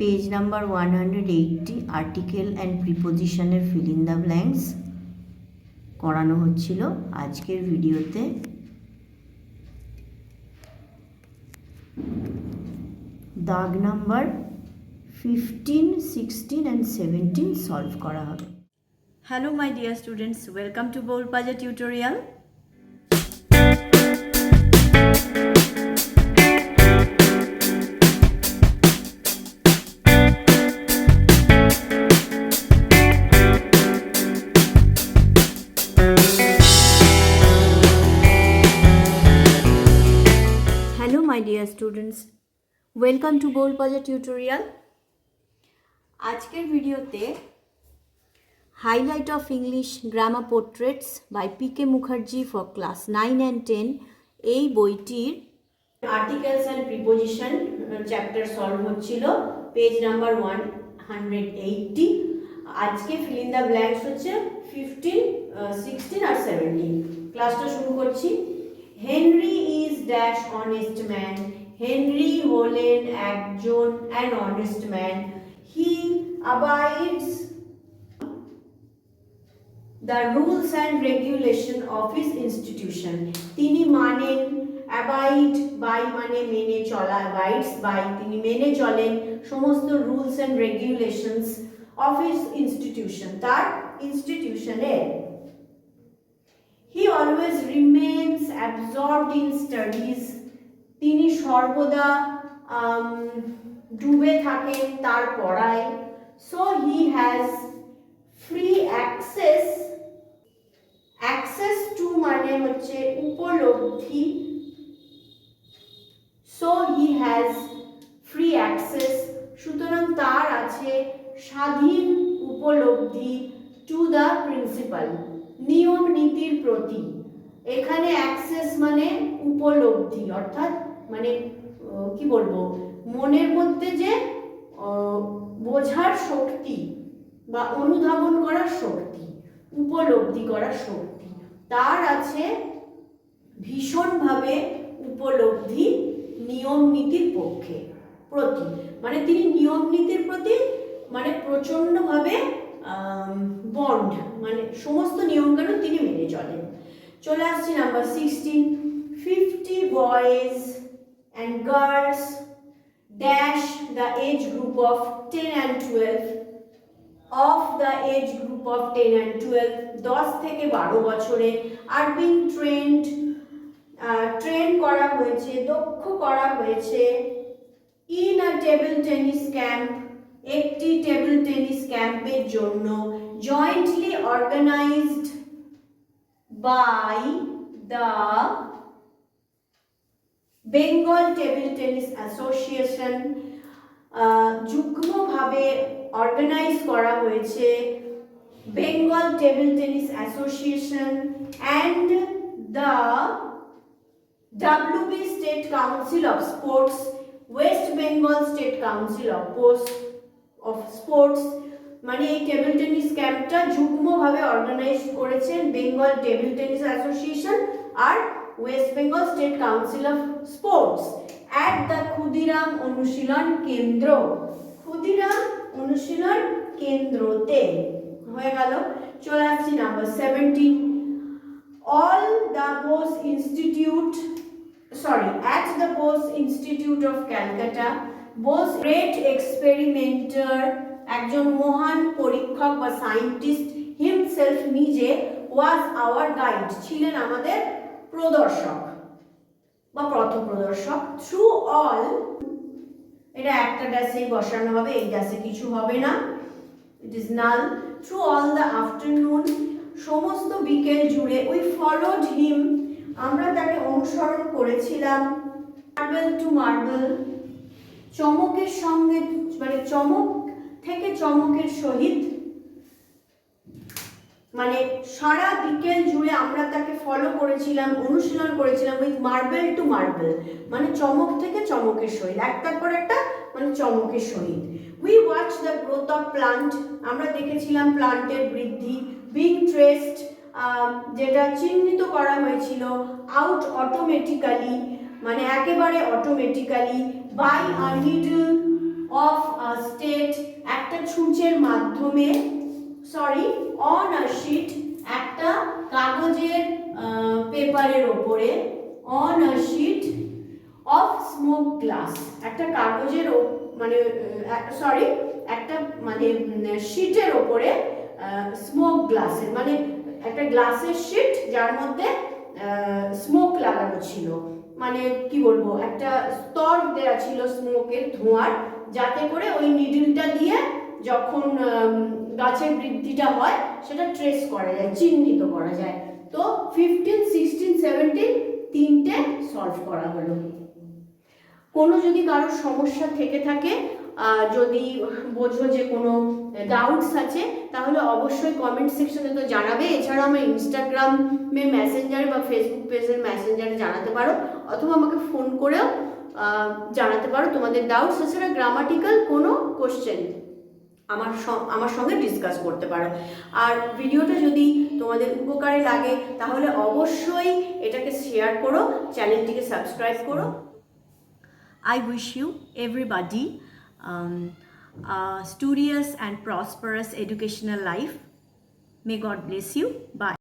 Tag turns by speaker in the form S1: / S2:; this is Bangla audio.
S1: Page number one hundred eighty article and প্রিপোজিশনের fill in the blanks করানো হচ্ছিল আজকের ভিডিওতে। দাগ number fifteen sixteen and seventeen solve করা হবে। Hello my dear students welcome to Boulpaja tutorial students welcome to Bolpaja tutorial আজকের ভিডিওতে highlight of English grammar portraits by P K Mukherjee for class nine and ten এই বইটির articles and preposition chapter solve হচ্ছিল page number one hundred eighty আজকে ফিল ইন দ্য ব্ল্যাঙ্কস হচ্ছে ফিফটিন সিক্সটিন আর সেভেন্টিন ক্লাসটা শুরু করছি। Henry is dash honest man Henry হলেন একজন an honest man he abides the rules and regulation of his institution তিনি মানেন অ্যাবাইড বাই মানে মেনে চলা অ্যাবাইডস বাই তিনি মেনে চলেন সমস্ত rules and regulations of his institution তার ইনস্টিটিউশনের অ্যাবজর্বড ইন স্টাডিজ তিনি সর্বদা ডুবে থাকেন তার পড়ায়। So he has free access access to মানে হচ্ছে উপলব্ধি। So he has free access সুতরাং তার আছে স্বাধীন উপলব্ধি টু দ্য প্রিন্সিপাল নিয়ম নীতির প্রতি। এখানে অ্যাক্সেস মানে উপলব্ধি, অর্থাৎ মানে কি বলব? মনের মধ্যে যে বোঝার শক্তি বা অনুধাবন করার শক্তি, উপলব্ধি করার শক্তি, তার আছে ভীষণভাবে উপলব্ধি নিয়ম নীতির পক্ষে, প্রতি। মানে তিনি নিয়ম নীতির প্রতি মানে প্রচণ্ডভাবে বন্ড মানে সমস্ত নিয়মকানুন তিনি মেনে চলেন। চলে আসছি number sixteen fifty boys and girls dash the age group of ten and twelve of the age group of ten and twelve দশ থেকে বারো বছরে আর বিং ট্রেন্ড ট্রেন করা হয়েছে, দক্ষ করা হয়েছে in a table tennis camp একটি টেবিল টেনিস ক্যাম্পের জন্য jointly organised by the Bengal table tennis association যুগ্মভাবে organise করা হয়েছে Bengal table tennis association and the WB State Council of Sports, West Bengal State Council of Post of Sports. মানে এই টেবিল টেনিস ক্যাম্পটা যুগ্মভাবে অর্গানাইজ করেছেন Bengal table tennis association R West Bengal state council of sports at the Khudiram Anushilan Kendra Khudiram Anushilan কেন্দ্রতে হয়ে গেল। চলে আসছি number seventeen all the Bose institute sorry at the Bose institute of Calcutta, Bose great experimenter, একজন মহান পরীক্ষক বা সায়েন্টিস্ট হিমসেলফ নিজে ওয়াজ আওয়ার গাইড ছিলেন আমাদের প্রদর্শক বা পথ প্রদর্শক থ্রু অল এটা একটা ড্যাসেই বসানো হবে এই ড্যাসে কিছু হবে না it is null through all the afternoon সমস্ত বিকেল জুড়ে উই ফলোড হিম আমরা তাকে অনুসরণ করেছিলাম মার্বেল টু মার্বেল চমকের সঙ্গে মানে চমক থেকে চমকের সহিত মানে সারা বিকেল জুড়ে আমরা তাকে ফলো করেছিলাম, অনুশীলন করেছিলাম উইথ মার্বেল টু মার্বেল মানে চমক থেকে চমকের সহিত, একটার পর একটা মানে চমকের সহিত। We watch the growth of plant আমরা দেখেছিলাম প্লান্টের বৃদ্ধি বিং ট্রেসড যেটা চিহ্নিত করা হয়েছিল আউট অটোমেটিক্যালি মানে একেবারে automatically by a needle of a একটা ছুঁচের মাধ্যমে সরি অন আ শিট একটা কাগজের পেপারের ওপরে on a sheet of smoke glass একটা কাগজের মানে সরি একটা মানে শিটের ওপরে স্মোক গ্লাসের মানে একটা গ্লাসের শিট যার মধ্যে স্মোক লাগানো ছিল। মানে কি বলব, একটা স্তর দেওয়া ছিল স্মোকের ধোঁয়ার, যাতে করে ওই নিডলটা দিয়ে যখন গাছের বৃদ্ধিটা হয়, সেটা ট্রেস করা যায়, চিহ্নিত করা যায়। তো ফিফটিন সিক্সটিন সেভেন্টিন তিনটে সলভ করা হলো। কোনো যদি কারোর সমস্যা থেকে থাকে যদি বোঝো যে কোনো ডাউটস আছে তাহলে অবশ্যই কমেন্ট সেকশনে তো জানাবে। এছাড়া আমার ইনস্টাগ্রামে মেসেঞ্জারে বা ফেসবুক পেজের মেসেঞ্জারে জানাতে পারো অথবা আমাকে ফোন করেও জানাতে পারো তোমাদের ডাউটস এছাড়া গ্রামাটিক্যাল কোনো কোশ্চেন আমার আমার সঙ্গে ডিসকাস করতে পারো। আর ভিডিওটা যদি তোমাদের উপকারে লাগে তাহলে অবশ্যই এটাকে শেয়ার করো চ্যানেলটিকে সাবস্ক্রাইব করো। I wish you everybody, um, a studious and prosperous educational life. May God bless you. Bye.